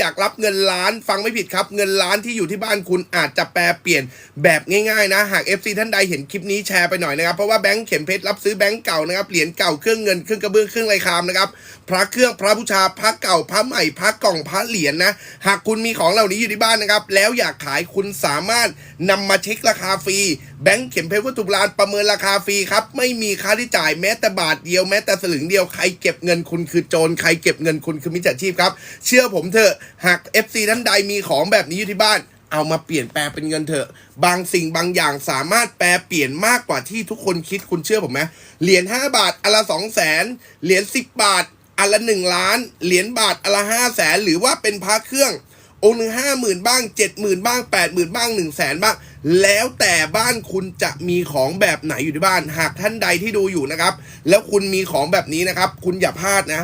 อยากรับเงินล้านฟังไม่ผิดครับ เงินล้านที่อยู่ที่บ้านคุณอาจจะแปลเปลี่ยนแบบง่ายๆนะ หาก FC ท่านใดเห็นคลิปนี้แชร์ไปหน่อยนะครับ เพราะว่าแบงค์เข็มเพชรรับซื้อแบงค์เก่านะครับเหรียญเก่าเครื่องเงินเครื่องกระเบื้องเครื่องไรคามนะครับพระเครื่องพระบูชาพระเก่าพระใหม่พระกล่องพระเหรียญนะหากคุณมีของเหล่านี้อยู่ที่บ้านนะครับ แล้วอยากขายคุณสามารถนำมาเช็คราคาฟรีแบงค์เข็มเพชรวัตถุโบราณประเมินราคาฟรีครับไม่มีค่าใช้จ่ายแม้แต่บาทเดียวแม้แต่สลึงเดียวใครเก็บเงินคุณคือโจรใครเก็บเงินคุณคือมิจฉาชีพครับ เชื่อผมเถอะ หาก FC ท่านใดมีของแบบนี้อยู่ที่บ้าน เอามาเปลี่ยนแปลงเป็นเงินเถอะ บางสิ่งบางอย่างสามารถแปลเปลี่ยนมากกว่าที่ทุกคนคิดคุณเชื่อผมไหมเหรียญ5บาทอนละสองแสนเหรียญ10 บาทอนละหนึ่งล้าน เหรียญบาทอนละห้าแสนหรือว่าเป็นพระเครื่ององค์หนึ่งห้าหมื่นบ้างเจ็ดหมื่นบ้างแปดหมื่นบ้างหนึ่งแสนบ้าง แล้วแต่บ้านคุณจะมีของแบบไหนอยู่ที่บ้าน หากท่านใดที่ดูอยู่นะครับ แล้วคุณมีของแบบนี้นะครับ คุณอย่าพลาดนะ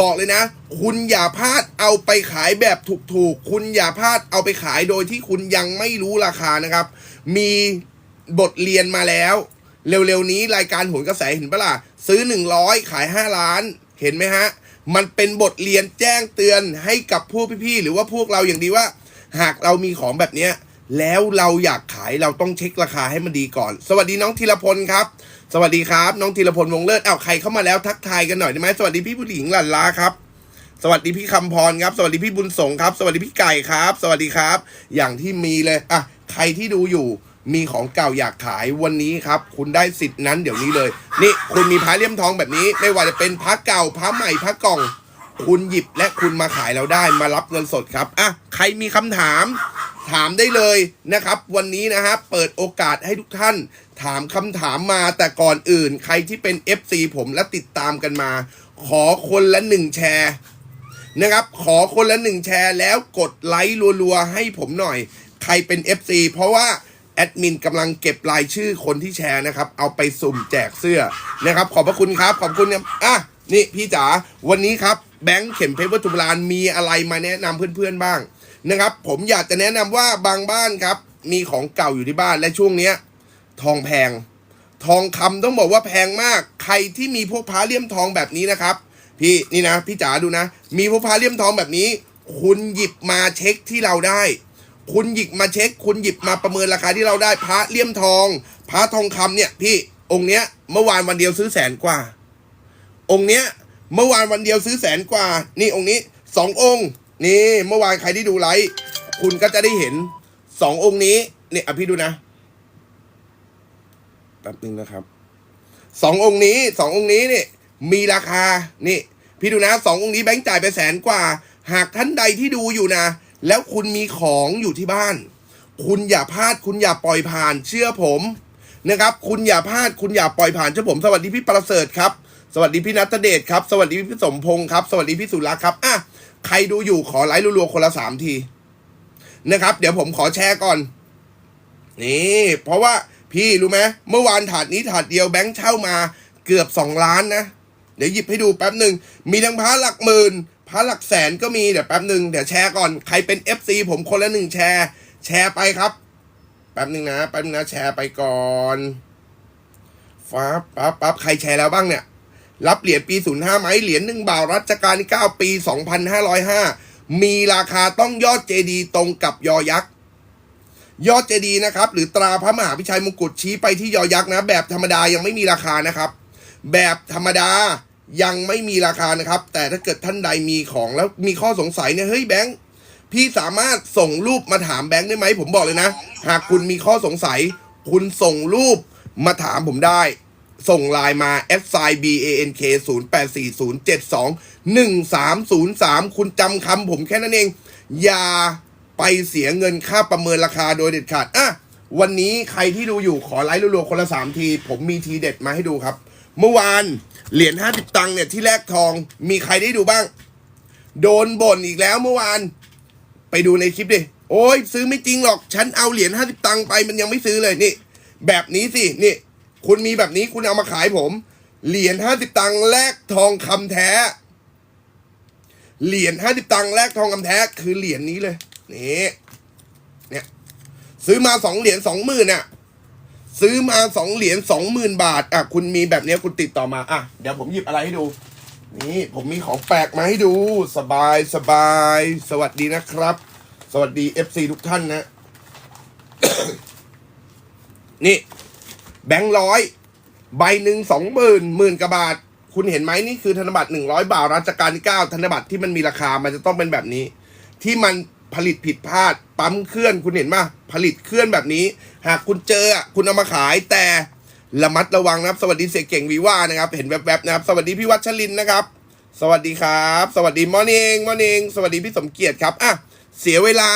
บอกเลยนะ คุณอย่าพลาดเอาไปขายแบบถูกๆ คุณอย่าพลาดเอาไปขายโดยที่คุณยังไม่รู้ราคานะครับ มีบทเรียนมาแล้ว เร็วๆนี้รายการโหนกระแสเห็นปะล่ะซื้อ 100 ขาย 5 ล้านเห็นไหมฮะ มันเป็นบทเรียนแจ้งเตือนให้กับผู้พี่ๆหรือว่าพวกเราอย่างดีว่า หากเรามีของแบบนี้แล้วเราอยากขายเราต้องเช็คราคาให้มันดีก่อน สวัสดีน้องธีรพลครับ สวัสดีครับ น้องธีรพลวงเลิศอ้าวใครเข้ามาแล้วทักทายกันหน่อยได้ไหมสวัสดีพี่ผู้หญิงหลันลาครับสวัสดีพี่คำพรครับ สวัสดีพี่บุญสงครับ สวัสดีพี่ไก่ครับ สวัสดีครับ อย่างที่มีเลยอะใครที่ดูอยู่มีของเก่าอยากขายวันนี้ครับ คุณได้สิทธิ์นั้นเดี๋ยวนี้เลย นี่คุณมีพระเลี่ยมทองแบบนี้ ไม่ว่าจะเป็นพระเก่าพระใหม่พระกล่อง คุณหยิบและคุณมาขายเราได้มารับเงินสดครับอะใครมีคำถาม ถามได้เลยนะครับ วันนี้นะฮะเปิดโอกาสให้ทุกท่านถามคำถามมาแต่ก่อนอื่น ใครที่เป็น FC ผมและติดตามกันมา ขอคนละหนึ่งแชร์นะครับ ขอคนละหนึ่งแชร์แล้วกดไลค์รัวๆ ให้ผมหน่อย ใครเป็น FC เพราะว่าแอดมินกำลังเก็บรายชื่อคนที่แชร์นะครับ เอาไปสุ่มแจกเสื้อนะครับ ขอบพระคุณครับ ขอบคุณครับอะนี่พี่จ๋าวันนี้ครับแบงค์เข็มเพชรวัตถุโบราณมีอะไรมาแนะนำเพื่อนๆบ้าง นะครับ ผมอยากจะแนะนำว่าบางบ้านครับ มีของเก่าอยู่ที่บ้านและช่วงเนี้ย ทองแพง ทองคำต้องบอกว่าแพงมาก ใครที่มีพวกพระเลี่ยมทองแบบนี้นะครับ พี่นี่นะพี่จ๋าดูนะ มีพวกพระเลี่ยมทองแบบนี้ คุณหยิบมาเช็คที่เราได้ คุณหยิบมาเช็ค คุณหยิบมาประเมินราคาที่เราได้พระเลี่ยมทองพระทองคำเนี่ย พี่องค์เนี้ยเมื่อวานวันเดียวซื้อแสนกว่า องค์เนี้ยเมื่อวานวันเดียวซื้อแสนกว่า นี่องค์นี้สององค์ นี่เมื่อวานใครที่ดูไลฟ์คุณก็จะได้เห็นสององค์นี้เนี่ยอะพี่ดูนะแป๊บนึงนะครับสององค์นี้สององค์นี้เนี่ยมีราคานี่พี่ดูนะสององค์นี้แบงค์จ่ายไปแสนกว่า หากท่านใดที่ดูอยู่นะ แล้วคุณมีของอยู่ที่บ้าน คุณอย่าพลาดคุณอย่าปล่อยผ่านเชื่อผมนะครับ คุณอย่าพลาดคุณอย่าปล่อยผ่านเชื่อผม สวัสดีพี่ประเสริฐครับ สวัสดีพี่นัทเดชครับ สวัสดีพี่สมพงศ์ครับ สวัสดีพี่สุรักษ์ครับอะ ใครดูอยู่ขอไลค์รัวๆคนละสามทีนะครับ เดี๋ยวผมขอแชร์ก่อน นี่ เพราะว่าพี่รู้ไหมเมื่อวานถาดนี้ถาดเดียวแบงค์เช่ามาเกือบสองล้านนะ เดี๋ยวหยิบให้ดูแป๊บหนึ่ง มีทั้งพระหลักหมื่นพระหลักแสนก็มีเดี๋ยวแป๊บหนึ่งเดี๋ยวแชร์ก่อนใครเป็น FC ผมคนละหนึ่งแชร์ แชร์ไปครับ แป๊บหนึ่งนะแป๊บนึงนะแชร์ไปก่อนฟ้าปั๊บปั๊บใครแชร์แล้วบ้างเนี่ย รับเหรียญปี 05ไหมเหรียญหนึ่งบาทรัชกาลที่9ปี 2505 มีราคาต้องยอดเจดีตรงกับยอยักษ์ยอดเจดียนะครับ หรือตราพระมหาพิชัยมงกุฎชี้ไปที่ยอยักษ์นะ แบบธรรมดายังไม่มีราคานะครับ แบบธรรมดายังไม่มีราคานะครับ แต่ถ้าเกิดท่านใดมีของแล้วมีข้อสงสัยเนี่ยเฮ้ยแบงค์พี่สามารถส่งรูปมาถามแบงค์ได้ไหมผมบอกเลยนะ หากคุณมีข้อสงสัย คุณส่งรูปมาถามผมได้ ส่งไลน์มา s i b a n k 0 8 4 0 7 2 1 3 0 3 คุณจำคำผมแค่นั้นเอง อย่าไปเสียเงินค่าประเมินราคาโดยเด็ดขาด อะ วันนี้ใครที่ดูอยู่ขอไลค์รัวๆคนละสามที ผมมีทีเด็ดมาให้ดูครับ เมื่อวานเหรียญห้าสิบตังค์เนี่ยที่แลกทองมีใครได้ดูบ้าง โดนบ่นอีกแล้วเมื่อวาน ไปดูในคลิปดิ โอ้ยซื้อไม่จริงหรอก ฉันเอาเหรียญห้าสิบตังค์ไปมันยังไม่ซื้อเลยนี่ แบบนี้สินี่ คุณมีแบบนี้คุณเอามาขายผม เหรียญห้าสิบตังค์แลกทองคำแท้ เหรียญห้าสิบตังค์แลกทองคำแท้ คือเหรียญนี้เลยนี่เนี่ยซื้อมาสองเหรียญสองหมื่นน่ะซื้อมาสองเหรียญสองหมื่นบาทอะคุณมีแบบนี้คุณติดต่อมาอะเดี๋ยวผมหยิบอะไรให้ดู นี่ผมมีของแปลกมาให้ดู สบายสบาย สวัสดีนะครับ สวัสดี FC ทุกท่านนะ นี่ แบงค์ร้อยใบหนึ่งสองหมื่นหมื่นกว่าบาท คุณเห็นไหมนี่คือธนบัตรหนึ่งร้อยบาทรัชกาลที่เก้าธนบัตรที่มันมีราคามันจะต้องเป็นแบบนี้ ที่มันผลิตผิดพลาดปั๊มเคลื่อนคุณเห็นป่ะผลิตเคลื่อนแบบนี้ หากคุณเจอคุณเอามาขายแต่ระมัดระวังนะครับสวัสดีเสียเก่งวีว่านะครับ เห็นแวบๆนะครับ สวัสดีพี่วัชรินนะครับ สวัสดีครับ สวัสดีมอร์นิ่งมอร์นิ่งสวัสดีพี่สมเกียรติครับอะเสียเวลา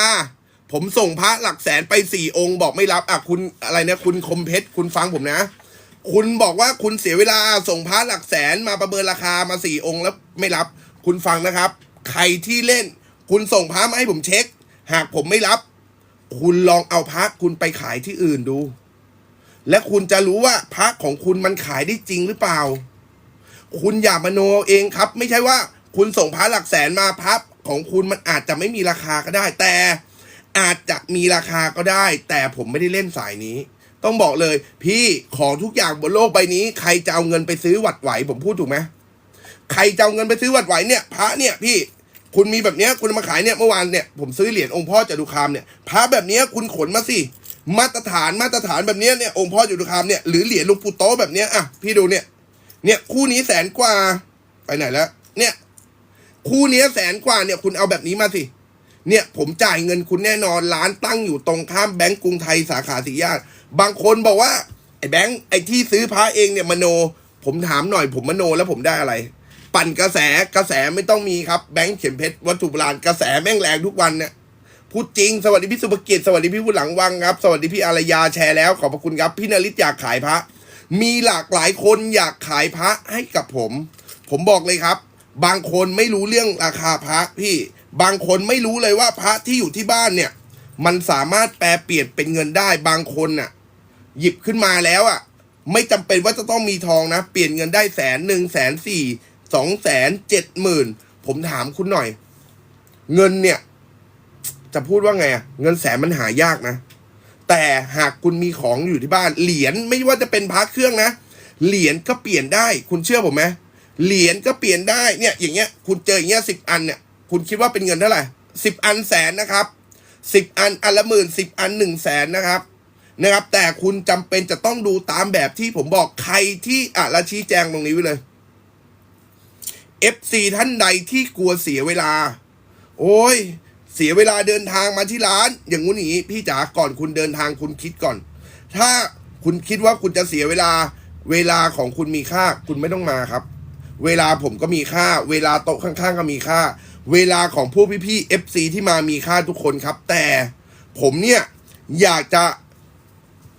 ผมส่งพระหลักแสนไปสี่องค์บอกไม่รับอะคุณอะไรเนะคุณคมเพชรคุณฟังผมนะ คุณบอกว่าคุณเสียเวลาส่งพระหลักแสนมาประเมินราคามาสี่องค์แล้วไม่รับ คุณฟังนะครับ ใครที่เล่น คุณส่งพระมาให้ผมเช็ค หากผมไม่รับ คุณลองเอาพระคุณไปขายที่อื่นดู และคุณจะรู้ว่าพระของคุณมันขายได้จริงหรือเปล่า คุณอย่ามโนเอาเองครับ ไม่ใช่ว่า คุณส่งพระหลักแสนมาพระของคุณมันอาจจะไม่มีราคาก็ได้แต่ อาจจะมีราคาก็ได้ แต่ผมไม่ได้เล่นสายนี้ ต้องบอกเลย พี่ของทุกอย่างบนโลกใบนี้ ใครจะเอาเงินไปซื้อหวัดไหว ผมพูดถูกไหมใครจะเอาเงินไปซื้อหวัดไหวเนี่ยพระเนี่ยพี่คุณมีแบบเนี้ยคุณมาขายเนี่ยเมื่อวานเนี่ยผมซื้อเหรียญองค์พ่อจตุคามเนี่ยพระแบบเนี้ยคุณขนมาสิมาตรฐานมาตรฐานแบบเนี้ยเนี่ยองค์พ่อจตุคามเนี่ยหรือเหรียญหลุงปู่โตแบบเนี้ยอะพี่ดูเนี่ยเนี่ยคู่นี้แสนกว่าไปไหนแล้วเนี่ย คู่นี้แสนกว่าเนี่ยคุณเอาแบบนี้มาสิ เนี่ยผมจ่ายเงินคุณแน่นอนร้านตั้งอยู่ตรงข้ามแบงก์กรุงไทยสาขาสีญาติบางคนบอกว่าไอ้แบงก์ไอ้ที่ซื้อพระเองเนี่ยมโน ผมถามหน่อย ผมมโนแล้วผมได้อะไร ปั่นกระแสกระแสไม่ต้องมีครับแบงก์เข็มเพชรวัตถุโบราณกระแสแม่งแรงทุกวันเนี่ยพูดจริง สวัสดีพี่สุภกิจสวัสดีพี่ผู้หลังวังครับ สวัสดีพี่อารยาแชร์แล้วขอบพระคุณครับ พี่นริศอยากขายพระ มีหลากหลายคนอยากขายพระให้กับผม ผมบอกเลยครับ บางคนไม่รู้เรื่องราคาพระพี่ บางคนไม่รู้เลยว่าพระที่อยู่ที่บ้านเนี่ย มันสามารถแปลเปลี่ยนเป็นเงินได้บางคนน่ะ หยิบขึ้นมาแล้วอะ ไม่จำเป็นว่าจะต้องมีทองนะ เปลี่ยนเงินได้แสนหนึ่งแสนสี่สองแสนเจ็ดหมื่นผมถามคุณหน่อย เงินเนี่ย จะพูดว่าไงอะเงินแสนมันหายากนะ แต่หากคุณมีของอยู่ที่บ้าน เหรียญไม่ว่าจะเป็นพระเครื่องนะเหรียญก็เปลี่ยนได้ คุณเชื่อผมไหมเหรียญก็เปลี่ยนได้เนี่ย อย่างเงี้ย คุณเจออย่างเงี้ยสิบอันเนี่ย คุณคิดว่าเป็นเงินเท่าไหร่สิบอันแสนนะครับสิบอันอันละหมื่นสิบอันหนึ่งแสนนะครับนะครับ แต่คุณจำเป็นจะต้องดูตามแบบที่ผมบอกใครที่อะและชี้แจงตรงนี้ไว้เลย FC ท่านใดที่กลัวเสียเวลา โอ้ย เสียเวลาเดินทางมาที่ร้าน อย่างงู้นอย่างนี้พี่จ๋าก่อนคุณเดินทางคุณคิดก่อน ถ้าคุณคิดว่าคุณจะเสียเวลา เวลาของคุณมีค่า คุณไม่ต้องมาครับ เวลาผมก็มีค่า เวลาโต๊ะข้างๆ ก็มีค่า เวลาของพวกพี่ๆ FC ที่มามีค่าทุกคนครับ แต่ผมเนี่ยอยากจะ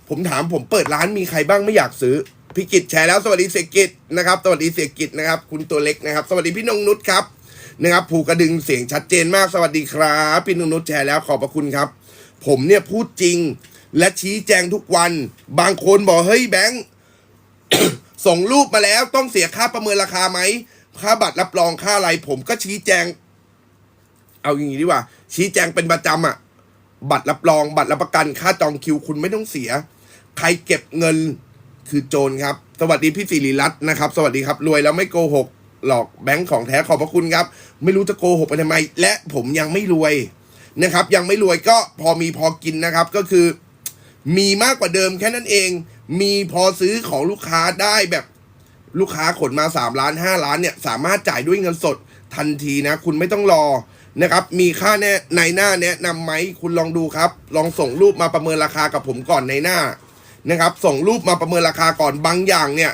ผมถามผมเปิดร้านมีใครบ้างไม่อยากซื้อพี่กิจแชร์แล้วสวัสดีเสกิจนะครับสวัสดีเสกิจนะครับ คุณตัวเล็กนะครับ สวัสดีพี่นงนุชครับนะครับ ผูกกระดึงเสียงชัดเจนมากสวัสดีครับพี่นงนุชแชร์แล้วขอบพระคุณครับ ผมเนี่ยพูดจริงและชี้แจงทุกวัน บางคนบอกเฮ้ยแบงค์ส่งรูปมาแล้วต้องเสียค่าประเมินราคาไหมค่าบัตรรับรองค่าอะไร ผมก็ชี้แจง เอาอย่างนี้ดีกว่า ชี้แจงเป็นประจำอะ บัตรรับรองบัตรรับประกันค่าจองคิวคุณไม่ต้องเสีย ใครเก็บเงินคือโจรครับ สวัสดีพี่สิริรัตน์นะครับ สวัสดีครับ รวยแล้วไม่โกหก หลอกแบงค์ของแท้ขอบพระคุณครับ ไม่รู้จะโกหกไปทำไม และผมยังไม่รวยนะครับ ยังไม่รวยก็พอมีพอกินนะครับ ก็คือ มีมากกว่าเดิมแค่นั้นเอง มีพอซื้อของลูกค้าได้แบบลูกค้าขนมา 3 ล้าน 5 ล้านเนี่ย สามารถจ่ายด้วยเงินสดทันทีนะ คุณไม่ต้องรอ นะครับ มีค่าแน่ในหน้าแนะนำไหมคุณลองดูครับ ลองส่งรูปมาประเมินราคากับผมก่อนในหน้านะครับ ส่งรูปมาประเมินราคาก่อนบางอย่างเนี่ย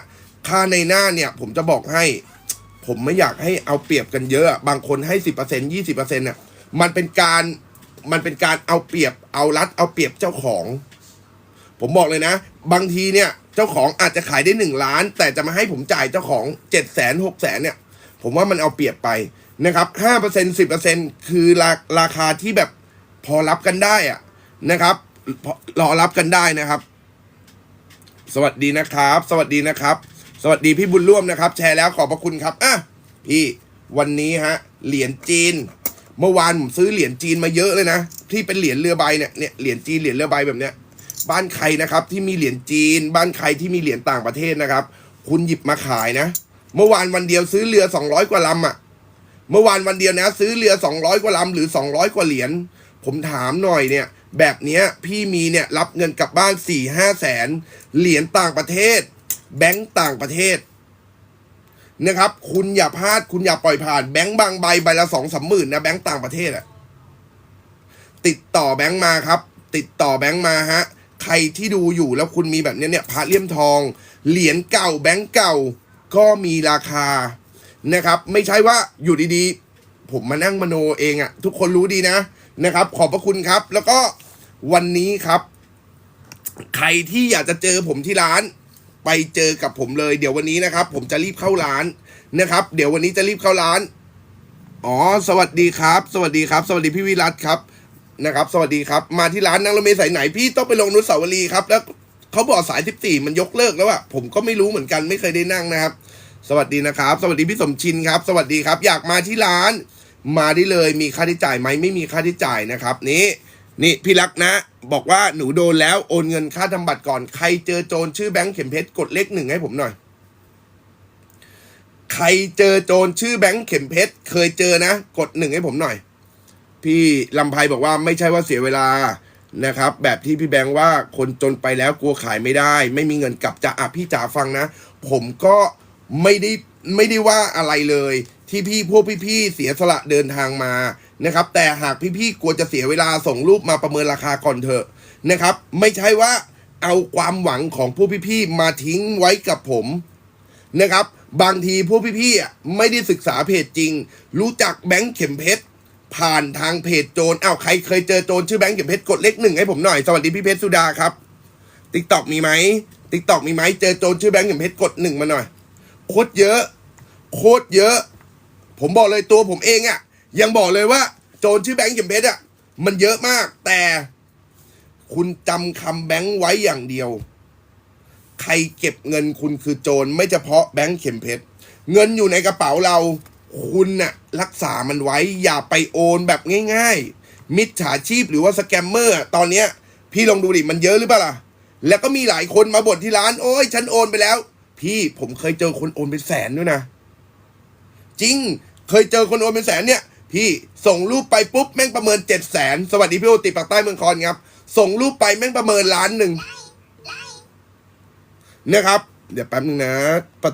ค่าในหน้าเนี่ย ผมจะบอกให้ ผมไม่อยากให้เอาเปรียบกันเยอะ บางคนให้สิบเปอร์เซ็นยี่สิบเปอร์เซ็นต์เนี่ยมันเป็นการมันเป็นการเอาเปรียบเอารัดเอาเปรียบเจ้าของ ผมบอกเลยนะ บางทีเนี่ยเจ้าของอาจจะขายได้หนึ่งล้าน แต่จะมาให้ผมจ่ายเจ้าของเจ็ดแสนหกแสนเนี่ย ผมว่ามันเอาเปรียบไป นะครับห้าเปอร์เซ็นสิบเปอร์เซ็นคือราราคาที่แบบพอรับกันได้อะนะครับรอรับกันได้นะครับ สวัสดีนะครับ สวัสดีนะครับ สวัสดีพี่บุญร่วมนะครับ แชร์แล้วขอบพระคุณครับอะพี่วันนี้ฮะเหรียญจีน เมื่อวานผมซื้อเหรียญจีนมาเยอะเลยนะที่เป็นเหรียญเรือใบเนี่ยเนี่ยเหรียญจีนเหรียญเรือใบแบบเนี้ยบ้านใครนะครับที่มีเหรียญจีน บ้านใครที่มีเหรียญต่างประเทศนะครับ คุณหยิบมาขายนะ เมื่อวานวันเดียวซื้อเรือสองร้อยกว่าลำอะ เมื่อวานวันเดียวนะ ซื้อเรือสองร้อยกว่าลำหรือสองร้อยกว่าเหรียญผมถามหน่อยเนี่ย แบบเนี้ยพี่มีเนี่ยรับเงินกลับบ้านสี่ห้าแสนเหรียญต่างประเทศ แบงก์ต่างประเทศนะครับ คุณอย่าพลาดคุณอย่าปล่อยผ่านแบงก์บางใบใบละสองสามหมื่นนะแบงก์ต่างประเทศอะติดต่อแบงก์มาครับ ติดต่อแบงก์มาฮะใครที่ดูอยู่แล้วคุณมีแบบนี้เนี่ยพระเลี่ยมทอง เหรียญเก่าแบงก์เก่าก็มีราคา นะครับ ไม่ใช่ว่าอยู่ดีๆ ผมมานั่งมโนเองอะทุกคนรู้ดีนะนะครับ ขอบพระคุณครับ แล้วก็วันนี้ครับ ใครที่อยากจะเจอผมที่ร้าน ไปเจอกับผมเลย เดี๋ยววันนี้นะครับ ผมจะรีบเข้าร้านนะครับ เดี๋ยววันนี้จะรีบเข้าร้านอ๋อสวัสดีครับ สวัสดีครับ สวัสดีพี่วิรัตครับนะครับ สวัสดีครับ มาที่ร้านนั่งรถเมล์สายไหนพี่ต้องไปลงนุสาวรีครับ แล้วเขาบอกสายสิบสี่มันยกเลิกแล้วอะผมก็ไม่รู้เหมือนกันไม่เคยได้นั่งนะครับ สวัสดีนะครับ สวัสดีพี่สมชินครับ สวัสดีครับ อยากมาที่ร้าน มาได้เลย มีค่าใช้จ่ายไหมไม่มีค่าใช้จ่ายนะครับ นี่นี่พี่รักนะ บอกว่าหนูโดนแล้วโอนเงินค่าทำบัตรก่อน ใครเจอโจรชื่อแบงค์เข็มเพชรกดเลขหนึ่งให้ผมหน่อย ใครเจอโจรชื่อแบงค์เข็มเพชรเคยเจอนะ กดหนึ่งให้ผมหน่อย พี่ลำไพบอกว่าไม่ใช่ว่าเสียเวลานะครับ แบบที่พี่แบงค์ว่าคนจนไปแล้วกลัวขายไม่ได้ ไม่มีเงินกลับจะอะพี่จ๋าฟังนะ ผมก็ ไม่ได้ไม่ได้ว่าอะไรเลย ที่พี่พวกพี่ๆเสียสละเดินทางมานะครับ แต่หากพี่ๆกลัวจะเสียเวลาส่งรูปมาประเมินราคาก่อนเถอะนะครับ ไม่ใช่ว่าเอาความหวังของผู้พี่ๆมาทิ้งไว้กับผมนะครับ บางทีพวกพี่ๆไม่ได้ศึกษาเพจจริง รู้จักแบงค์เข็มเพชรผ่านทางเพจโจรอ้าวใครเคยเจอโจรชื่อแบงค์เข็มเพชรกดเลขหนึ่งให้ผมหน่อยสวัสดีพี่เพชรสุดาครับติ๊กต็อกมีไหมติ๊กต็อกมีไหมเจอโจรชื่อแบงค์เข็มเพชรกดหนึ่งมาหน่อย โคตรเยอะ โคตรเยอะ ผมบอกเลยตัวผมเองอะ่ะ ยังบอกเลยว่า โจรชื่อแบงค์เข็มเพชรอะ่ะ มันเยอะมาก แต่ คุณจำคำแบงค์ไว้อย่างเดียว ใครเก็บเงินคุณคือโจรไม่เฉพาะแบงค์เข็มเพชรเงินอยู่ในกระเป๋าเรา คุณน่ะรักษามันไว้อย่าไปโอนแบบง่าย ๆ มิจฉาชีพหรือว่าสแกมเมอร์ตอนเนี้ย พี่ลองดูดิมันเยอะหรือเปล่าล่ะ แล้วก็มีหลายคนมาบ่นที่ร้าน โอ้ยฉันโอนไปแล้ว พี่ผมเคยเจอคนโอนเป็นแสนด้วยนะ จริง เคยเจอคนโอนเป็นแสนเนี่ย พี่ส่งรูปไปปุ๊บแม่งประเมินเจ็ดแสนสวัสดีพี่โอติปากใต้เมืองคอนครับ ส่งรูปไปแม่งประเมินล้านหนึ่งเนะครับ เดี๋ยวแป๊บนึงนะปะ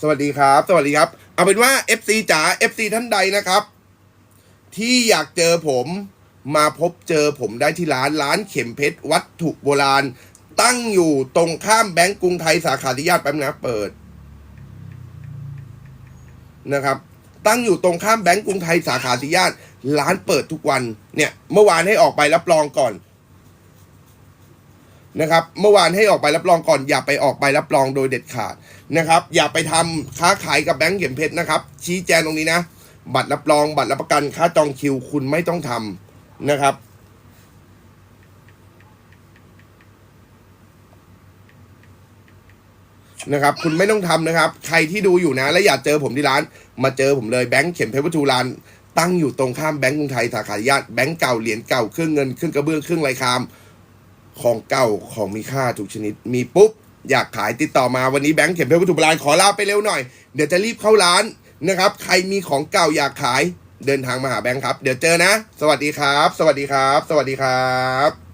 สวัสดีครับ สวัสดีครับ เอาเป็นว่า FC จ๋า FC ท่านใดนะครับ ที่อยากเจอผมมาพบเจอผมได้ที่ร้านร้านเข็มเพชรวัตถุโบราณ ตั้งอยู่ตรงข้ามแบงก์กรุงไทยสาขาที่ญาติแป๊บนะเปิดนะครับ ตั้งอยู่ตรงข้ามแบงก์กรุงไทยสาขาที่ญาติร้านเปิดทุกวันเนี่ยเมื่อวานให้ออกไปรับรองก่อนนะครับเมื่อวานให้ออกไปรับรองก่อน อย่าไปออกไปรับรองโดยเด็ดขาดนะครับ อย่าไปทำค้าขายกับแบงก์เข็มเพชรนะครับ ชี้แจงตรงนี้นะ บัตรรับรองบัตรรับประกันค่าจองคิวคุณไม่ต้องทำนะครับ นะครับ คุณไม่ต้องทำนะครับ ใครที่ดูอยู่นะ และอยากเจอผมที่ร้าน มาเจอผมเลยแบงค์เข็มเพชรวัตถุราน ตั้งอยู่ตรงข้ามแบงก์กรุงไทยสาขาญาติแบงก์เก่าเหรียญเก่าเครื่องเงินเครื่องกระเบื้องเครื่องลายคาม ของเก่าของมีค่าทุกชนิด มีปุ๊บอยากขายติดต่อมาวันนี้แบงค์เข็มเพชรวัตถุโบราณขอลาไปเร็วหน่อยเดี๋ยวจะรีบเข้าร้าน นะครับ ใครมีของเก่าอยากขายเดินทางมาหาแบงค์ครับ เดี๋ยวเจอนะ สวัสดีครับ สวัสดีครับ สวัสดีครับ